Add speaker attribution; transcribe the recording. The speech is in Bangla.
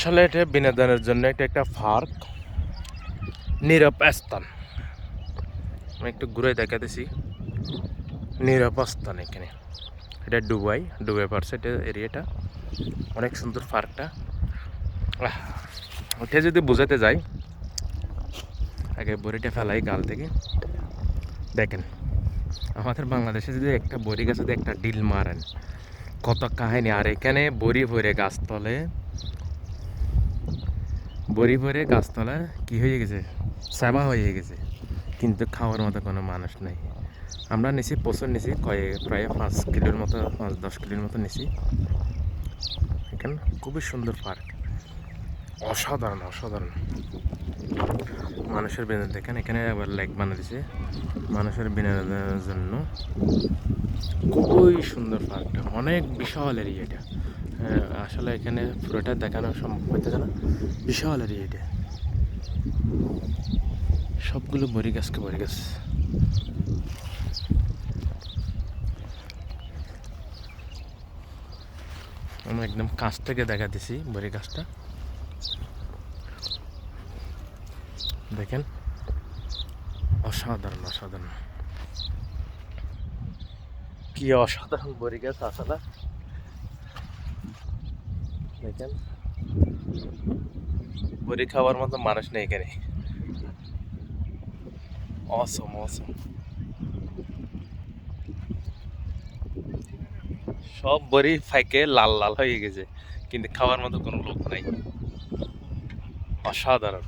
Speaker 1: আসলে এটা বিনোদনের জন্য এটা একটা পার্ক। নীরব স্থান। আমি একটু ঘুরে দেখাতেছি। নীরব স্থান এখানে। এটা ডুবাই ডুবাই পারছে এটা এরিয়াটা। অনেক সুন্দর পার্কটা। আহ, ওটা যদি বোঝাতে যাই আগে বড়িটা ফেলাই গাল থেকে। দেখেন আমাদের বাংলাদেশে যদি একটা বড়ি গাছে একটা ডিল মারেন কত কাহিনী। আর এখানে বড়ি ভরে গাছতলে বড়ি ভরে গাছতলা কি হয়ে গেছে? সেবা হয়ে গেছে। কিন্তু খাওয়ার মতো কোনো মানুষ নেই। আমরা নিছি প্রচুর নিছি কয়েক প্রায় পাঁচ কিলোর মতো পাঁচ দশ কিলোর মতো নিছি। এখানে খুবই সুন্দর পার্ক। অসাধারণ অসাধারণ। মানুষের বিনোদন দেখেন এখানে আবার লেক বানা দিছে। মানুষের বিনোদনের জন্য খুবই সুন্দর পার্কটা। অনেক বিশাল এরিয়া এটা। হ্যাঁ, আসলে এখানে পুরোটা দেখানো সম্ভব হইতেছে না। বিশাল এরিয়া এটা। সবগুলো বড়ি গাছকে বড়ি গাছ। আমি একদম কাছ থেকে দেখা দিছি বড়ি গাছটা। দেখেন। অসাধারণ অসাধারণ। কি অসাধারণ বড়ি গাছ, আসলে। দেখেন। বড়ি খাওয়ার মতো মানুষ নেই এখানে। অসম অসম সব বড়ি ফাইকে লাল লাল হয়ে গেছে, কিন্তু খাওয়ার মতো কোনো লোক নাই। অসাধারণ।